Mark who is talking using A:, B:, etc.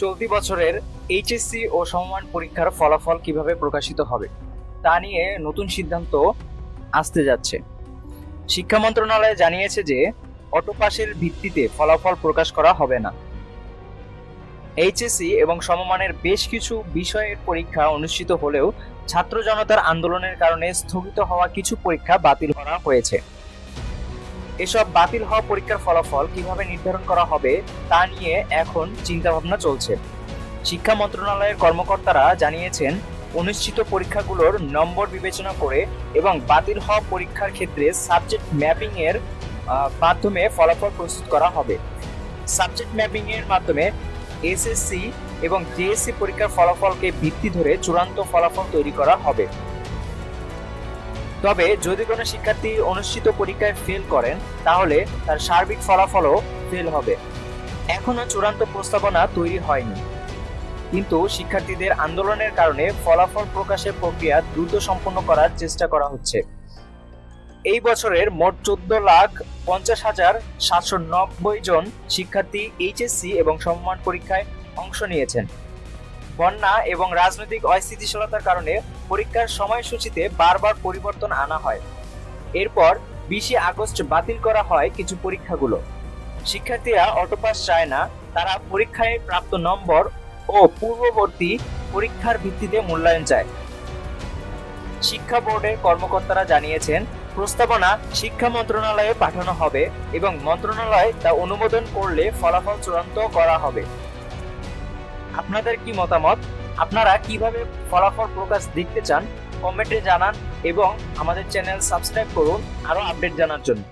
A: চলতি বছরের এইচএসসি ও সমমান পরীক্ষার ফলাফল কীভাবে প্রকাশিত হবে, তা নিয়ে নতুন সিদ্ধান্ত আসতে যাচ্ছে। শিক্ষা মন্ত্রণালয় জানিয়েছে যে, অটোপাসের ভিত্তিতে ফলাফল প্রকাশ করা হবে না। এইচএসসি এবং সমমানের বেশ কিছু বিষয়ের পরীক্ষা অনুষ্ঠিত হলেও ছাত্র জনতার আন্দোলনের কারণে স্থগিত হওয়া কিছু পরীক্ষা বাতিল করা হয়েছে। এসব বাতিল হওয়া পরীক্ষার ফলাফল কীভাবে নির্ধারণ করা হবে তা নিয়ে এখন চিন্তাভাবনা চলছে। শিক্ষা মন্ত্রণালয়ের কর্মকর্তারা জানিয়েছেন, অনুষ্ঠিত পরীক্ষাগুলোর নম্বর বিবেচনা করে এবং বাতিল হওয়া পরীক্ষার ক্ষেত্রে সাবজেক্ট ম্যাপিং এর মাধ্যমে ফলাফল প্রস্তুত করা হবে। সাবজেক্ট ম্যাপিং এর মাধ্যমে এসএসসি এবং জেএসসি পরীক্ষার ফলাফলকে ভিত্তি ধরে চূড়ান্ত ফলাফল তৈরি করা হবে। তবে যদি কোনো শিক্ষার্থী অনুষ্ঠিত পরীক্ষায় ফেল করেন, তাহলে তার সার্বিক ফলাফলও ফেল হবে। এখনও চূড়ান্ত প্রস্তাবনা তৈরি হয়নি। কিন্তু শিক্ষার্থীদের আন্দোলনের কারণে ফলাফল প্রকাশের প্রক্রিয়া দ্রুত সম্পন্ন করার চেষ্টা করা হচ্ছে। এই বছরের মোট চোদ্দ লাখ পঞ্চাশ হাজার সাতশো নব্বই জন শিক্ষার্থী এইচএসসি এবং সমমান পরীক্ষায় অংশ নিয়েছেন। বন্যা এবং রাজনৈতিক অস্থিতিশীলতার কারণে পরীক্ষার সময়সূচিতে বারবার পরিবর্তন আনা হয়। এরপর বিশে আগস্ট বাতিল করা হয় কিছু পরীক্ষাগুলো। শিক্ষার্থীরা অটোপাস চায় না, তারা পরীক্ষায় প্রাপ্ত নম্বর ও পূর্ববর্তী পরীক্ষার ভিত্তিতে মূল্যায়ন চায়। শিক্ষা বোর্ডের কর্মকর্তারা জানিয়েছেন, প্রস্তাবনা শিক্ষা মন্ত্রণালয়ে পাঠানো হবে এবং মন্ত্রণালয় তা অনুমোদন করলে ফলাফল চূড়ান্ত করা হবে। আপনাদের কি মতামত? আপনারা কীভাবে ফলাফল প্রকাশ দেখতে চান? কমেন্টে জানান এবং আমাদের চ্যানেল সাবস্ক্রাইব করুন। আরও আপডেট জানার জন্য।